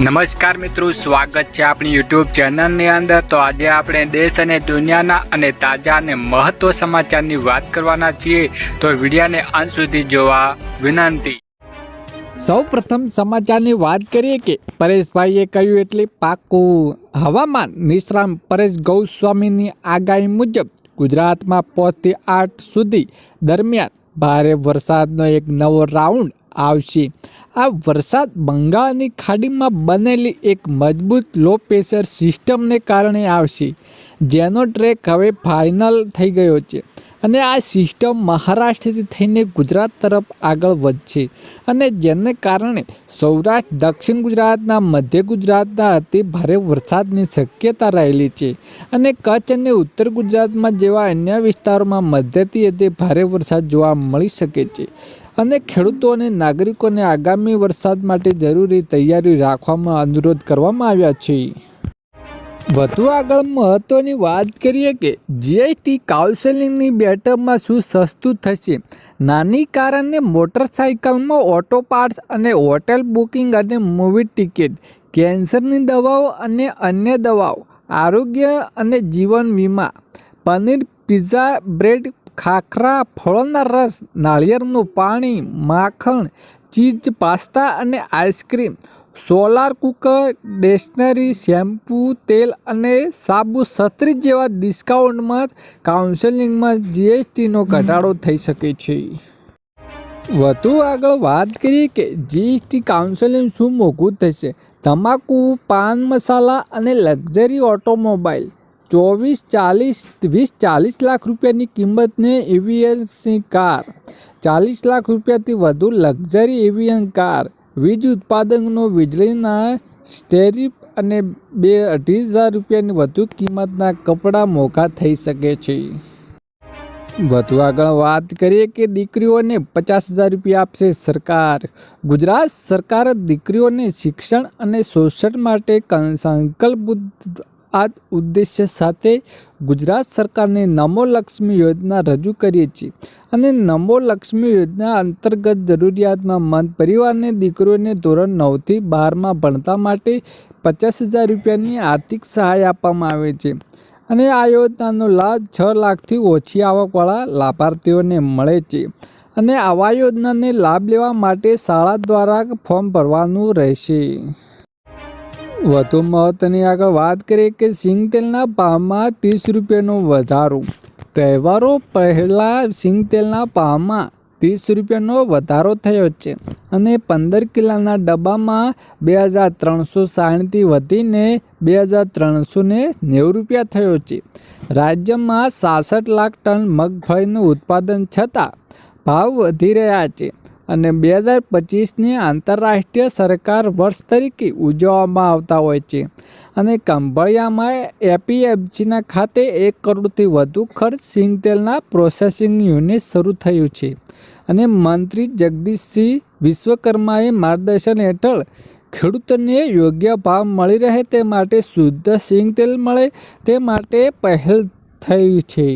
નમસ્કાર મિત્રો, સ્વાગત છે આપણી યુટ્યુબ ચેનલની અંદર. તો આજે આપણે દેશ અને દુનિયાના અને તાજા અને મહત્વ સમાચારની વાત કરવાના છીએ. તો વિડીયાને અંત સુધી જોવા વિનંતી. સૌ પ્રથમ સમાચારની વાત કરીએ કે પરેશભાઈએ કહ્યું એટલે પાકું. હવામાન નિષ્ણાત પરેશ ગૌસ્વામીની આગાહી મુજબ ગુજરાતમાં પોતથી આઠ સુધી દરમિયાન ભારે વરસાદનો એક નવો રાઉન્ડ આવશે. આ વરસાદ બંગાળની ખાડીમાં બનેલી એક મજબૂત લો પ્રેશર સિસ્ટમને કારણે આવશે, જેનો ટ્રેક હવે ફાઇનલ થઈ ગયો છે અને આ સિસ્ટમ મહારાષ્ટ્રથી થઈને ગુજરાત તરફ આગળ વધશે અને જેને કારણે સૌરાષ્ટ્ર, દક્ષિણ ગુજરાતના મધ્ય ગુજરાતના અતિ ભારે વરસાદની શક્યતા રહેલી છે અને કચ્છ અને ઉત્તર ગુજરાતમાં જેવા અન્ય વિસ્તારોમાં મધ્યથી અતિ ભારે વરસાદ જોવા મળી શકે છે. અને ખેડૂતો અને નાગરિકોને આગામી વરસાદ માટે જરૂરી તૈયારી રાખવામાં અનુરોધ કરવામાં આવ્યા છે. વધુ આગળ મહત્ત્વની વાત કરીએ કે જીએસટી કાઉન્સેલિંગની બેઠકમાં શું સસ્તું થશે? નાની કાર અને મોટરસાઇકલમાં ઓટો પાર્ટ્સ અને હોટેલ બુકિંગ અને મૂવી ટિકિટ, કેન્સરની દવાઓ અને અન્ય દવાઓ, આરોગ્ય અને જીવન વીમા, પનીર, પિઝા, બ્રેડ ખાખરા ફળોના રસ, નાળિયેરનું પાણી, માખણ, ચીઝ, પાસ્તા અને ice cream, solar cooker stationery shampoo, તેલ અને સાબુ છત્રી જેવા ડિસ્કાઉન્ટમાં કાઉન્સેલિંગમાં જીએસટીનો ઘટાડો થઈ શકે છે. વધુ આગળ વાત કરીએ કે જીએસટી કાઉન્સેલિંગ શું મોંઘું થશે? તમાકુ, પાન, મસાલા અને લક્ઝરી ઓટોમોબાઈલ ચોવીસ, ચાલીસ, વીસ, ચાલીસ લાખ રૂપિયાની કિંમતને એવિયન્સની કાર. ચાલીસ લાખ રૂપિયાથી વધુ લક્ઝરી એવિયન કાર. વીજ ઉત્પાદનનો વીજળીના સ્ટેરિપ અને બે અઢી હજાર રૂપિયાની વધુ કિંમતના કપડાં મોંઘા થઈ શકે છે. વધુ આગળ વાત કરીએ કે દીકરીઓને પચાસ હજાર રૂપિયા આપશે સરકાર. ગુજરાત સરકાર દીકરીઓને શિક્ષણ અને શોષણ માટે કં- આ ઉદ્દેશ્ય સાથે ગુજરાત સરકારની નમો લક્ષ્મી યોજના રજૂ કરીએ છીએ. અને નમો લક્ષ્મી યોજના અંતર્ગત જરૂરિયાતમાં મંદ પરિવારને, દીકરીઓને ધોરણ નવથી બારમાં ભણતા માટે પચાસ હજાર રૂપિયાની આર્થિક સહાય આપવામાં આવે છે. અને આ યોજનાનો લાભ છ લાખથી ઓછી આવકવાળા લાભાર્થીઓને મળે છે. અને આવા યોજનાને લાભ લેવા માટે શાળા દ્વારા ફોર્મ ભરવાનું રહેશે. વધુ મહત્વની આગળ વાત કરીએ કે સિંગ તેલના ભાવમાં ત્રીસ રૂપિયાનો વધારો. તહેવારો પહેલાં સિંગ તેલના ભાવમાં ત્રીસ રૂપિયાનો વધારો થયો છે અને પંદર કિલોના ડબ્બામાં બે હજાર ત્રણસો સાઠથી વધીને બે હજાર ત્રણસો નેવું રૂપિયા થયો છે. રાજ્યમાં સાસઠ લાખ ટન મગફળીનું ઉત્પાદન છતાં ભાવ વધી રહ્યા છે. અને બે હજાર પચીસની આંતરરાષ્ટ્રીય સરકાર વર્ષ તરીકે ઉજવવામાં આવતા હોય છે. અને કંભળિયામાં એપીએફસીના ખાતે એક કરોડથી વધુ ખર્ચ સિંગ તેલના પ્રોસેસિંગ યુનિટ શરૂ થયું છે. અને મંત્રી જગદીશસિંહ વિશ્વકર્માએ માર્ગદર્શન હેઠળ ખેડૂતોને યોગ્ય ભાવ મળી રહે તે માટે શુદ્ધ સિંગતેલ મળે તે માટે પહેલ થઈ છે.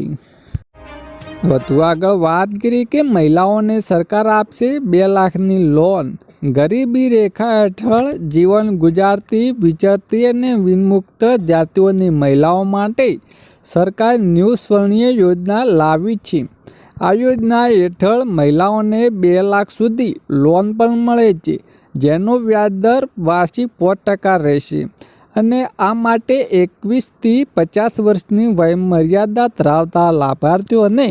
વધુ આગળ વાત કરી કે મહિલાઓને સરકાર આપશે બે લાખની લોન ગરીબી રેખા હેઠળ જીવન ગુજારતી, વિચરતી અને વિમુક્ત જાતિઓની મહિલાઓ માટે સરકાર ન્યૂ સ્વર્ણીય યોજના લાવી છે. આ યોજના હેઠળ મહિલાઓને બે લાખ સુધી લોન પણ મળે છે, જેનો વ્યાજદર વાર્ષિક પાંચ ટકા રહેશે. અને આ માટે એકવીસથી પચાસ વર્ષની વયમર્યાદા ધરાવતા લાભાર્થીઓને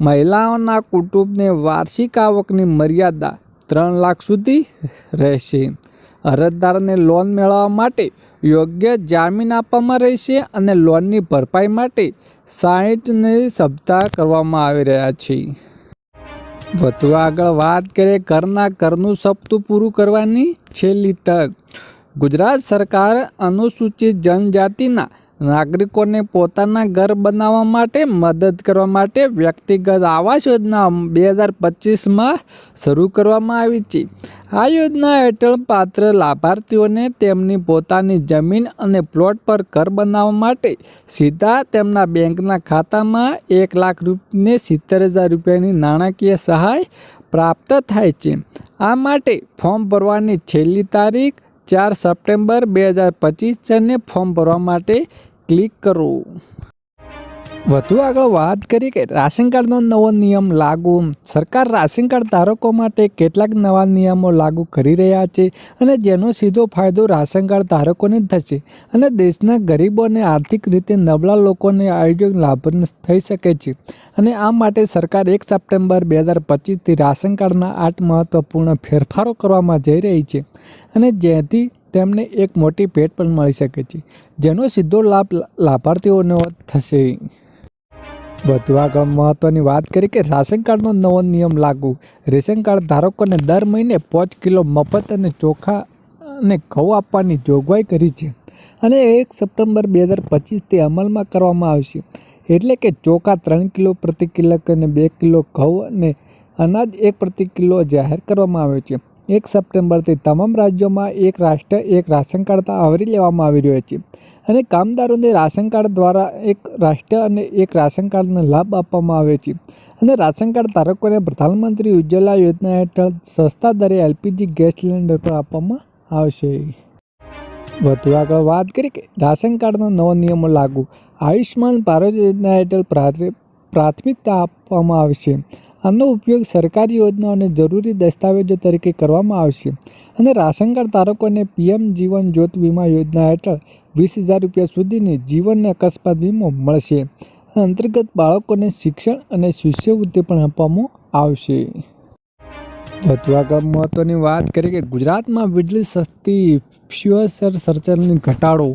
મહિલાઓના કુટુંબને વાર્ષિક આવકની મર્યાદા ત્રણ લાખ સુધી રહેશે. અરજદારને લોન મેળવવા માટે યોગ્ય જામીન આપવામાં રહેશે અને લોનની ભરપાઈ માટે સાહીઠને સપ્તાહ કરવામાં આવી રહ્યા છે. વધુ આગળ વાત કરીએ ઘરના ઘરનું સપ્તું પૂરું કરવાની છેલ્લી તક. ગુજરાત સરકાર અનુસૂચિત જનજાતિના નાગરિકોને પોતાના ઘર બનાવવા માટે મદદ કરવા માટે વ્યક્તિગત આવાસ યોજના બે હજાર પચીસમાં શરૂ કરવામાં આવી છે. આ યોજના હેઠળ પાત્ર લાભાર્થીઓને તેમની પોતાની જમીન અને પ્લોટ પર ઘર બનાવવા માટે સીધા તેમના બેંકના ખાતામાં એક લાખ રૂપિયાને સિત્તેર હજાર રૂપિયાની નાણાકીય સહાય પ્રાપ્ત થાય છે. આ માટે ફોર્મ ભરવાની છેલ્લી તારીખ ચાર સપ્ટેમ્બર બે હજાર પચીસ જન્ય ફોર્મ ભરવા માટે ક્લિક કરો. વધુ આગળ વાત કરીએ કે રાશન કાર્ડનો નવો નિયમ લાગુ. સરકાર રાશન કાર્ડ ધારકો માટે કેટલાક નવા નિયમો લાગુ કરી રહ્યા છે અને જેનો સીધો ફાયદો રાશન કાર્ડ ધારકોને થશે. અને દેશના ગરીબો અને આર્થિક રીતે નબળા લોકોને આયોજક લાભ થઈ શકે છે. અને આ માટે સરકાર એક સપ્ટેમ્બર બે હજાર પચીસથી રાશન કાર્ડના આઠ મહત્વપૂર્ણ ફેરફારો કરવામાં જઈ રહી છે અને જેથી તેમને એક મોટી ભેટ પણ મળી શકે છે, જેનો સીધો લાભ લાભાર્થીઓનો થશે. વધુ આગળ મહત્વની વાત કરી કે રાશન કાર્ડનો નવો નિયમ લાગુ. રેશન કાર્ડ ધારકોને દર મહિને પાંચ કિલો મફત અને ચોખા અને ઘઉં આપવાની જોગવાઈ કરી છે અને એક સપ્ટેમ્બર બે હજાર પચીસથી અમલમાં કરવામાં આવશે. એટલે કે ચોખા ત્રણ કિલો પ્રતિ કિલક અને બે કિલો ઘઉં અને અનાજ એક પ્રતિ કિલો જાહેર કરવામાં આવ્યો છે. એક સપ્ટેમ્બરથી તમામ રાજ્યોમાં એક રાષ્ટ્ર, એક રાશન કાર્ડ આવરી લેવામાં આવી રહ્યો છે. અને કામદારોને રાશન કાર્ડ દ્વારા એક રાષ્ટ્ર અને એક રાશન કાર્ડનો લાભ આપવામાં આવે છે. અને રાશન કાર્ડ ધારકોને પ્રધાનમંત્રી ઉજ્જવલા યોજના હેઠળ સસ્તા દરે એલપીજી ગેસ સિલિન્ડર પર આપવામાં આવશે. વધુ આગળ વાત કરીએ કે રાશન કાર્ડનો નવો નિયમો લાગુ. આયુષ્યમાન ભારત યોજના હેઠળ પ્રાથમિ- પ્રાથમિકતા આપવામાં આવશે આનો ઉપયોગ સરકારી યોજનાઓ અને જરૂરી દસ્તાવેજો તરીકે કરવામાં આવશે. અને રાશન કાર્ડ ધારકોને પીએમ જીવન જ્યોત વીમા યોજના હેઠળ વીસ હજાર રૂપિયા સુધીની જીવન અકસ્માત વીમો મળશે. અંતર્ગત બાળકોને શિક્ષણ અને શિષ્યવૃત્તિ પણ આપવામાં આવશે. વધુ આગળ મહત્ત્વની વાત કરીએ કે ગુજરાતમાં વીજળી સસ્તી ફ્યુઅસર સરચાર્જની ઘટાડો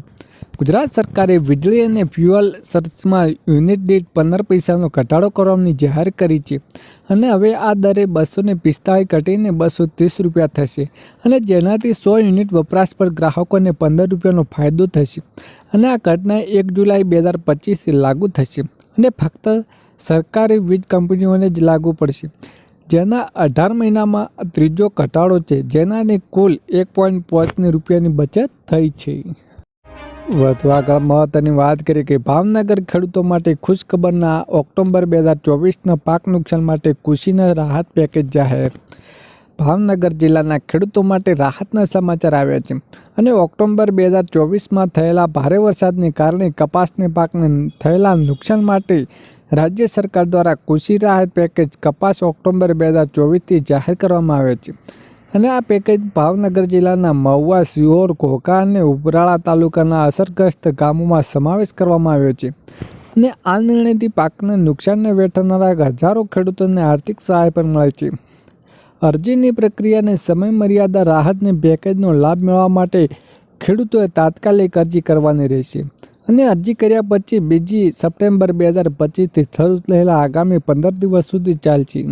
ગુજરાત સરકારે વીજળી અને ફ્યુઅલ સર્ચમાં યુનિટ દીઠ પંદર પૈસાનો ઘટાડો કરવાની જાહેર કરી છે. અને હવે આ દરે બસો ને પિસ્તાળીસ ઘટીને બસો ત્રીસ રૂપિયા થશે અને જેનાથી સો યુનિટ વપરાશ પર ગ્રાહકોને પંદર રૂપિયાનો ફાયદો થશે. અને આ ઘટના એક જુલાઈ બે હજાર પચીસથી લાગુ થશે અને ફક્ત સરકારી વીજ કંપનીઓને જ લાગુ પડશે. જેના અઢાર મહિનામાં ત્રીજો ઘટાડો છે જેનાની કુલ એક પોઈન્ટ પાંચની રૂપિયાની બચત થઈ છે. વધુ આગળ મહત્વની વાત કરીએ કે ભાવનગર ખેડૂતો માટે ખુશખબરના ઓક્ટોબર બે હજાર ચોવીસના પાક નુકસાન માટે કૃષિના રાહત પેકેજ જાહેર. ભાવનગર જિલ્લાના ખેડૂતો માટે રાહતના સમાચાર આવ્યા છે. અને ઓક્ટોબર બે હજાર ચોવીસમાં થયેલા ભારે વરસાદને કારણે કપાસને પાકને થયેલા નુકસાન માટે રાજ્ય સરકાર દ્વારા કૃષિ રાહત પેકેજ કપાસ ઓક્ટોબર બે હજાર ચોવીસથી જાહેર કરવામાં આવે છે. અને આ પેકેજ ભાવનગર જિલ્લાના મહુવા, સિહોર, ઘોઘા અને ઉભરાળા તાલુકાના અસરગ્રસ્ત ગામોમાં સમાવેશ કરવામાં આવ્યો છે. અને આ નિર્ણયથી પાકને નુકસાનને વેઠનારા હજારો ખેડૂતોને આર્થિક સહાય પણ મળે છે. અરજીની પ્રક્રિયાને સમય મર્યાદા રાહતની પેકેજનો લાભ મેળવવા માટે ખેડૂતોએ તાત્કાલિક અરજી કરવાની રહેશે. અને અરજી કર્યા પછી બીજી સપ્ટેમ્બર બે હજાર પચીસથી શરૂ થયેલા આગામી પંદર દિવસ સુધી ચાલશે.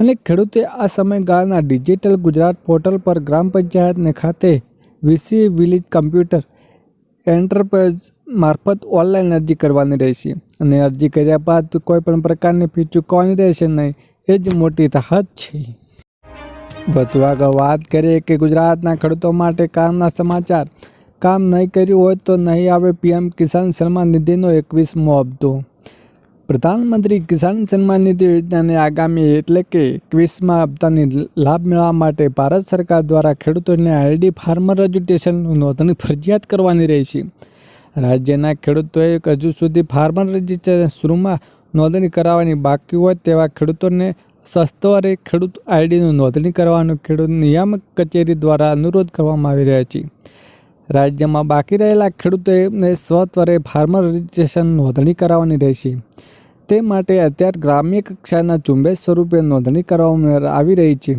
અને ખેડૂતે આ સમયગાળાના ડિજિટલ ગુજરાત પોર્ટલ પર ગ્રામ પંચાયતને ખાતે વીસી વિલેજ કમ્પ્યુટર એન્ટરપ્રાઇઝ મારફત ઓનલાઈન અરજી કરવાની રહેશે. અને અરજી કર્યા બાદ કોઈ પણ પ્રકારની ફી ચૂકવવાની રહેશે નહીં, એ જ મોટી રાહત છે. વધુ આગળ વાત કરીએ કે ગુજરાતના ખેડૂતો માટે કામના સમાચાર. કામ નહીં કર્યું હોય તો નહીં આવે પીએમ કિસાન સન્માન નિધિનો એકવીસમો હપ્તો. પ્રધાનમંત્રી કિસાન સન્માન નિધિ યોજનાને આગામી એટલે કે એકવીસમાં હપ્તાની લાભ મેળવવા માટે ભારત સરકાર દ્વારા ખેડૂતોને આઈડી ફાર્મર રજિસ્ટ્રેશનનું નોંધણી ફરજિયાત કરવાની રહેશે રાજ્યના ખેડૂતોએ હજુ સુધી ફાર્મર રજિસ્ટ્રેશન શરૂમાં નોંધણી કરાવવાની બાકી હોય તેવા ખેડૂતોને સસ્તવારે ખેડૂત આઈડીનું નોંધણી કરવાનો ખેડૂત નિયામક કચેરી દ્વારા અનુરોધ કરવામાં આવી રહ્યો છે. રાજ્યમાં બાકી રહેલા ખેડૂતોને સ્વત્વરે ફાર્મર રજિસ્ટ્રેશન નોંધણી કરાવવાની રહેશે. તે માટે અત્યારે ગ્રામ્ય કક્ષાના ઝુંબેશ સ્વરૂપે નોંધણી કરવામાં આવી રહી છે.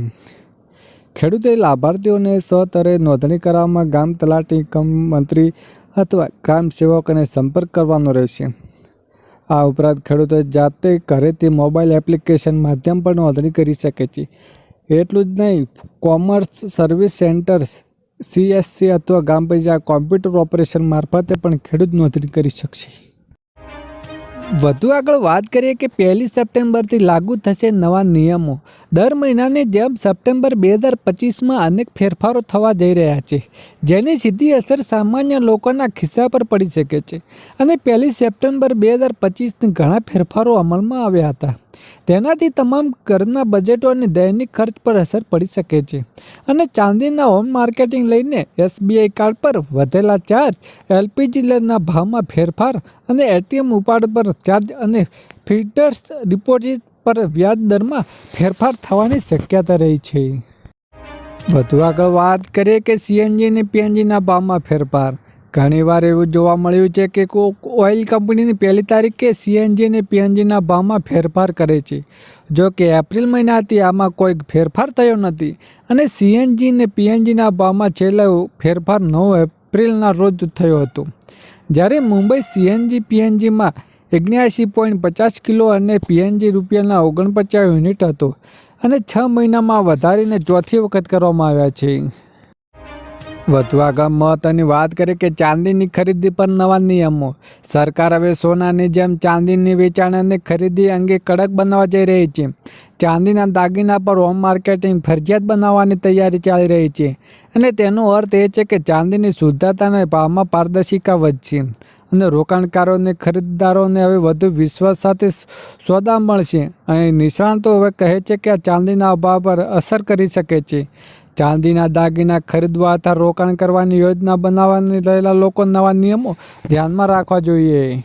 ખેડૂતોએ લાભાર્થીઓને સ્વતરે નોંધણી કરાવવામાં ગામ તલાટી મંત્રી અથવા ગ્રામ સેવકોને સંપર્ક કરવાનો રહેશે. આ ઉપરાંત ખેડૂતો જાતે ઘરેથી મોબાઈલ એપ્લિકેશન માધ્યમ પણ નોંધણી કરી શકે છે. એટલું જ નહીં, કોમર્સ સર્વિસ સેન્ટર્સ સીએસસી અથવા ગામ પંચાયત કોમ્પ્યુટર ઓપરેશન મારફતે પણ ખેડૂત નોંધણી કરી શકશે. વધુ આગળ વાત કરીએ કે પહેલી સપ્ટેમ્બરથી લાગુ થશે નવા નિયમો. દર મહિનાની જેમ સપ્ટેમ્બર બે હજાર પચીસમાં અનેક ફેરફારો થવા જઈ રહ્યા છે, જેની સીધી અસર સામાન્ય લોકોના ખિસ્સા પર પડી શકે છે. અને પહેલી સપ્ટેમ્બર બે હજાર પચીસની ઘણા ફેરફારો અમલમાં આવ્યા હતા. તેનાથી તમામ ઘરના બજેટો અને દૈનિક ખર્ચ પર અસર પડી શકે છે. અને ચાંદીના હોમ માર્કેટિંગ લઈને એસબીઆઈ કાર્ડ પર વધેલા ચાર્જ એલપીજીના ભાવમાં ફેરફાર અને એટીએમ ઉપાડ પર ચાર્જ અને ફિલ્ટર્સ ડિપોઝિટ પર વ્યાજ દરમાં ફેરફાર થવાની શક્યતા રહી છે. વધુ આગળ વાત કરીએ કે સીએનજી અને પીએનજીના ભાવમાં ફેરફાર. ઘણીવાર એવું જોવા મળ્યું છે કે કોક ઓઇલ કંપનીની પહેલી તારીખે સીએનજી અને પીએનજીના ભાવમાં ફેરફાર કરે છે. જો કે એપ્રિલ મહિનાથી આમાં કોઈ ફેરફાર થયો નથી અને સીએનજી અને પીએનજીના ભાવમાં છેલ્લો ફેરફાર નવ એપ્રિલના રોજ થયો હતો. જ્યારે મુંબઈ સીએનજી પીએનજીમાં એગ્યાસી પોઈન્ટ પચાસ કિલો અને પીએનજી રૂપિયાના ઓગણપચાસ યુનિટ હતો અને છ મહિનામાં વધારીને ચોથી વખત કરવામાં આવ્યા છે. વધુ આગળ મહત્વની વાત કરીએ કે ચાંદીની ખરીદી પર નવા નિયમો. સરકાર હવે સોનાની જેમ ચાંદીની વેચાણ અને ખરીદી અંગે કડક બનાવવા જઈ રહી છે. ચાંદીના દાગીના પર હોમ માર્કેટિંગ ફરજિયાત બનાવવાની તૈયારી ચાલી રહી છે. અને તેનો અર્થ એ છે કે ચાંદીની શુદ્ધતા ભાવમાં પારદર્શિકા વધશે. અને રોકાણકારોને, ખરીદદારોને હવે વધુ વિશ્વાસ સાથે સોદા મળશે. અને નિષ્ણાંતો હવે કહે છે કે આ ચાંદીના અભાવ પર અસર કરી શકે છે. ચાંદીના દાગીના ખરીદવા અથવા રોકાણ કરવાની યોજના બનાવવાની રહેલા લોકો નવા નિયમો ધ્યાનમાં રાખવા જોઈએ.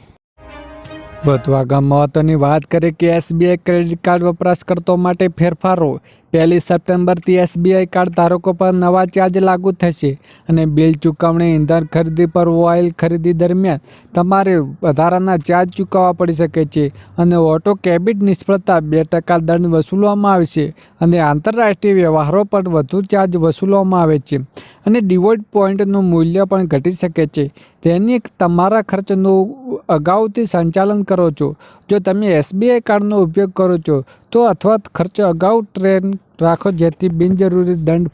વધુ આગળ મહત્વની વાત કરીએ કે એસબીઆઈ ક્રેડિટ કાર્ડ વપરાશકર્તાઓ માટે ફેરફારો પહેલી સપ્ટેમ્બરથી એસબીઆઈ કાર્ડ ધારકો પર નવા ચાર્જ લાગુ થશે અને બિલ ચૂકવણી ઇંધણ ખરીદી પર ઓઇલ ખરીદી દરમિયાન તમારે વધારાના ચાર્જ ચૂકવવા પડી શકે છે અને ઓટો કેબિટ નિષ્ફળતા બે ટકા દંડ વસૂલવામાં આવશે અને આંતરરાષ્ટ્રીય વ્યવહારો પર વધુ ચાર્જ વસૂલવામાં આવે છે અને ડિવોલ્ટ પોઈન્ટનું મૂલ્ય પણ ઘટી શકે છે. તેની તમારા ખર્ચનું અગાઉથી સંચાલન કરો છો. જો તમે એસબીઆઈ કાર્ડનો ઉપયોગ કરો છો, તો અથવા ખર્ચ અગાઉ ટ્રેન રાખો જેથી બિનજરૂરી દંડ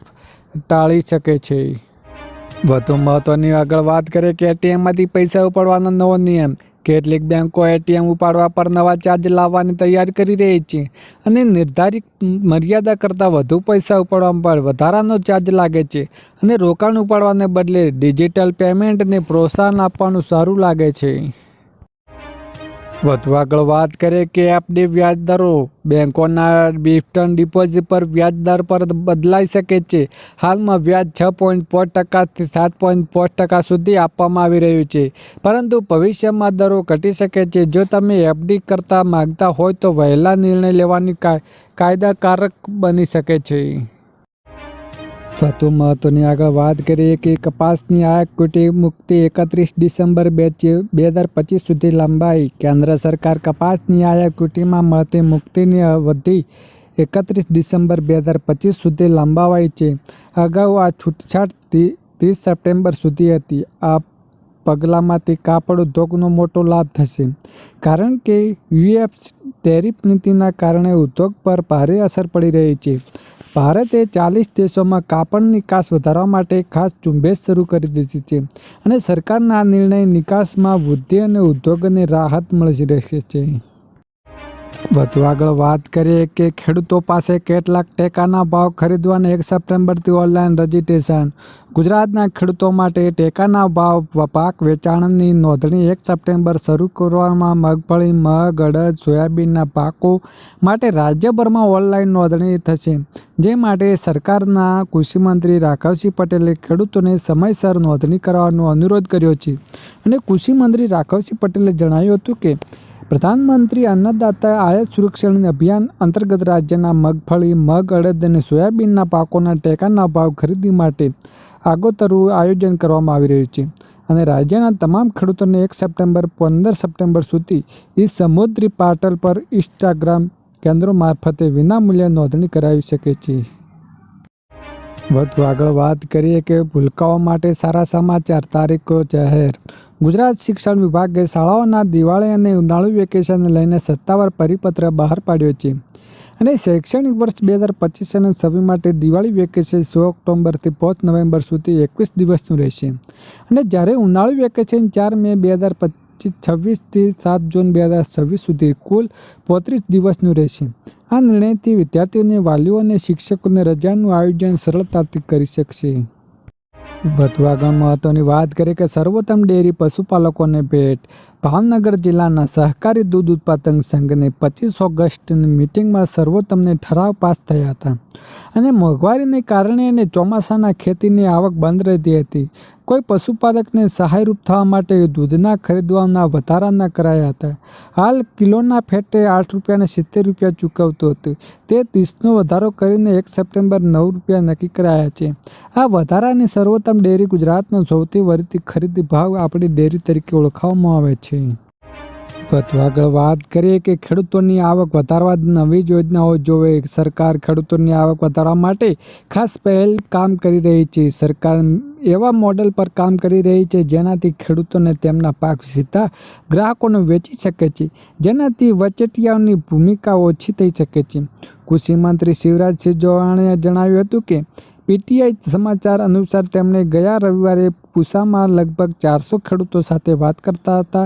ટાળી શકે છે. વધુ મહત્ત્વની આગળ વાત કરીએ કે એટીએમમાંથી પૈસા ઉપાડવાનો નવો નિયમ. કેટલીક બેંકો એટીએમ ઉપાડવા પર નવા ચાર્જ લાવવાની તૈયારી કરી રહી છે અને નિર્ધારિત મર્યાદા કરતાં વધુ પૈસા ઉપાડવા પર વધારાનો ચાર્જ લાગે છે અને રોકાણ ઉપાડવાને બદલે ડિજિટલ પેમેન્ટને પ્રોત્સાહન આપવાનું સારું લાગે છે. વધુ આગળ વાત કરીએ કે એફડી વ્યાજ દરો બેંકોના ડિફ્ટન ડિપોઝિટ પર વ્યાજ દર પર બદલાઈ શકે છે. હાલમાં વ્યાજ છ પોઈન્ટ પાંચ ટકાથી સાત પોઈન્ટ પાંચ ટકા સુધી આપવામાં આવી રહ્યું છે. પરંતુ ભવિષ્યમાં દરો ઘટી શકે છે. જો તમે એફડી કરતા માગતા હોય તો વહેલા નિર્ણય લેવાની કાયદાકારક બની શકે છે. વધુ મહત્વની આગળ વાત કરીએ કે કપાસની આ કુટી મુક્તિ એકત્રીસ ડિસેમ્બર બે બે હજાર પચીસ સુધી લંબાઈ. કેન્દ્ર સરકાર કપાસની આયાત કુટીમાં મળતી મુક્તિની અવધિ એકત્રીસ ડિસેમ્બર બે હજાર પચીસ સુધી લંબાવાઈ છે. અગાઉ આ છૂટછાટ ત્રીસ સપ્ટેમ્બર સુધી હતી. આ પગલાંમાંથી કાપડ ઉદ્યોગનો મોટો લાભ થશે. કારણ કે યુએફ ટેરિફ નીતિના કારણે ઉદ્યોગ પર ભારે અસર પડી રહી છે. ભારતે ચાલીસ દેશોમાં કાપડ નિકાસ વધારવા માટે ખાસ ઝુંબેશ શરૂ કરી દીધી છે અને સરકારના આ નિર્ણય નિકાસમાં વૃદ્ધિ અને ઉદ્યોગોને રાહત મળી રહેશે છે. વધુ આગળ વાત કરીએ કે ખેડૂતો પાસે કેટલાક ટેકાના ભાવ ખરીદવાના એક સપ્ટેમ્બરથી ઓનલાઈન રજીસ્ટ્રેશન. ગુજરાતના ખેડૂતો માટે ટેકાના ભાવ પાક વેચાણની નોંધણી એક સપ્ટેમ્બર શરૂ કરવામાં મગફળી, મગ, અડદ, સોયાબીનના પાકો માટે રાજ્યભરમાં ઓનલાઈન નોંધણી થશે. જે માટે સરકારના કૃષિમંત્રી રાઘવસિંહ પટેલે ખેડૂતોને સમયસર નોંધણી કરવાનો અનુરોધ કર્યો છે. અને કૃષિમંત્રી રાઘવસિંહ પટેલે જણાવ્યું હતું કે પ્રધાનમંત્રી અન્નદાતા આયાત સુરક્ષા અભિયાન અંતર્ગત રાજ્યના મગફળી, મગ, અડદ અને સોયાબીનના પાકોના ટેકાના ભાવ ખરીદી માટે આગોતરું આયોજન કરવામાં આવી રહ્યું છે અને રાજ્યના તમામ ખેડૂતોને એક સપ્ટેમ્બર, પંદર સપ્ટેમ્બર સુધી ઈ સમુદ્રી પાટલ પર ઇન્સ્ટાગ્રામ કેન્દ્રો મારફતે વિનામૂલ્યે નોંધણી કરાવી શકે છે. વધુ આગળ વાત કરીએ કે ભૂલકાઓ માટે સારા સમાચાર, તારીખો, જાહેર ગુજરાત શિક્ષણ વિભાગે શાળાઓના દિવાળી અને ઉનાળુ વેકેશનને લઈને સત્તાવાર પરિપત્ર બહાર પાડ્યો છે. અને શૈક્ષણિક વર્ષ બે હજાર પચીસ અને છવ્વીસ માટે દિવાળી વેકેશન સો ઓક્ટોબરથી પાંચ નવેમ્બર સુધી એકવીસ દિવસનું રહેશે. અને જ્યારે ઉનાળુ વેકેશન ચાર મે બે હજાર પચીસ છવ્વીસથી સાત જૂન બે હજાર છવ્વીસ સુધી કુલ પોત્રીસ દિવસનું રહેશે. આ નિર્ણયથી વિદ્યાર્થીઓને વાલીઓ અને શિક્ષકોને રજાનું આયોજન સરળતાથી કરી શકશે. આગળ મહત્વની વાત કરીએ કે સર્વોત્તમ ડેરી પશુપાલકોને ભેટ. ભાવનગર જિલ્લાના સહકારી દૂધ ઉત્પાદક સંઘની પચીસ ઓગસ્ટની મિટિંગમાં સર્વોત્તમને ઠરાવ પાસ થયા હતા અને મોંઘવારીને કારણે અને ચોમાસાના ખેતીની આવક બંધ રહેતી હતી. કોઈ પશુપાલકને સહાયરૂપ થવા માટે દૂધના ખરીદવાના વધારાના કરાયા હતા. હાલ કિલોના ફેટે આઠ રૂપિયાને સિત્તેર રૂપિયા ચૂકવતું હતું. તે ત્રીસનો વધારો કરીને એક સપ્ટેમ્બર નવ રૂપિયા નક્કી કરાયા છે. આ વધારાની સર્વોત્તમ ડેરી ગુજરાતનો સૌથી વધતી ખરીદી ભાવ આપણી ડેરી તરીકે ઓળખવામાં આવે છે. વધુ આગળ વાત કરીએ કે ખેડૂતોની આવક વધારવા નવી જ યોજનાઓ જોવે સરકાર ખેડૂતોની આવક વધારવા માટે ખાસ પહેલ કામ કરી રહી છે. સરકાર એવા મોડલ પર કામ કરી રહી છે જેનાથી ખેડૂતોને તેમના પાક સીધા ગ્રાહકોને વેચી શકે છે, જેનાથી વચેટિયાઓની ભૂમિકા ઓછી થઈ શકે છે. કૃષિ મંત્રી શિવરાજસિંહ ચૌહાણે જણાવ્યું હતું કે પીટીઆઈ સમાચાર અનુસાર તેમણે ગયા રવિવારે પૂસામાં લગભગ ચારસો ખેડૂતો સાથે વાત કરતા હતા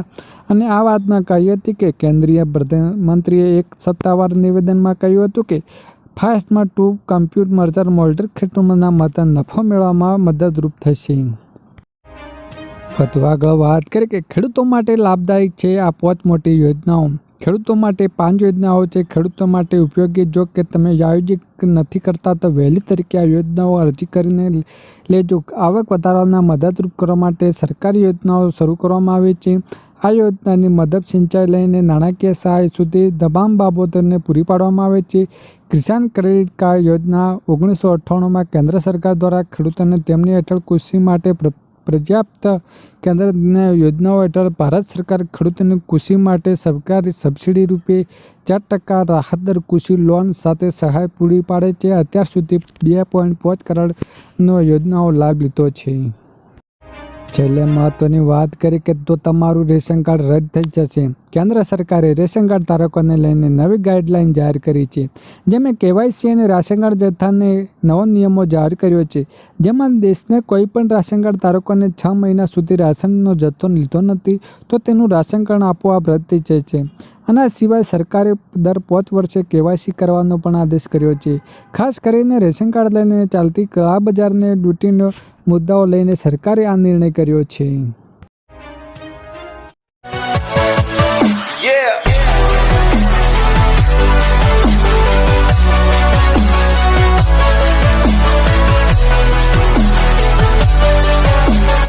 અને આ વાતમાં કહી હતી કે કેન્દ્રીય પ્રધાનમંત્રીએ એક સત્તાવાર નિવેદનમાં કહ્યું હતું કે ફાસ્ટમાં ટુ કમ્પ્યુટ મર્જર મોલ્ડર ખેડૂતોના મતન નફો મેળવવામાં મદદરૂપ થશે. વધુ આગળ વાત કરીએ કે ખેડૂતો માટે લાભદાયક છે આ પાંચ મોટી યોજનાઓ. ખેડૂતો માટે પાંચ યોજનાઓ છે. ખેડૂતો માટે ઉપયોગી જો કે તમે આયોજિત નથી કરતા તો વહેલી તરીકે આ યોજનાઓ અરજી કરીને લેજો. આવક વધારવાના મદદરૂપ કરવા માટે સરકારી યોજનાઓ શરૂ કરવામાં આવી છે. આ યોજનાની મદદ સિંચાઈ લઈને નાણાકીય સહાય સુધી તમામ બાબતોને પૂરી પાડવામાં આવે છે. કિસાન ક્રેડિટ કાર્ડ યોજના ઓગણીસો અઠ્ઠાણુંમાં કેન્દ્ર સરકાર દ્વારા ખેડૂતોને તેમની હેઠળ કૃષિ માટે પર્યાપ્ત કેન્દ્રની યોજનાઓ હેઠળ ભારત સરકાર ખેડૂતોની કૃષિ માટે સરકારી સબસિડી રૂપે ચાર ટકા રાહત દર કૃષિ લોન સાથે સહાય પૂરી પાડે છે. અત્યાર સુધી બે પોઈન્ટ પાંચ કરોડનો યોજનાઓ લાભ લીધો છે. છેલ્લે મહત્વની વાત કરી કે તો તમારું રેશન કાર્ડ રદ થઈ જશે, કેન્દ્ર સરકારે રેશન કાર્ડ ધારકોને લઈને નવી ગાઈડલાઈન જાહેર કરી છે. જેમાં કેવાયસી અને રાશન કાર્ડ જથ્થાને નવો નિયમો જાહેર કર્યો છે. જેમાં દેશને કોઈ પણ રાશન કાર્ડ ધારકોને છ મહિના સુધી રાશનનો જથ્થો લીધો નથી, તો તેનું રાશન કાર્ડ આપોઆપ રદ થઈ જાય છે. આના સિવાય સરકારે દર પાંચ વર્ષે કેવાયસી કરવાનો પણ આદેશ કર્યો છે. ખાસ કરીને રેશન કાર્ડ લઈને ચાલતી કળા બજારને ડ્યુટીનો મુદ્દાઓ લઈને સરકારે આ નિર્ણય કર્યો છે.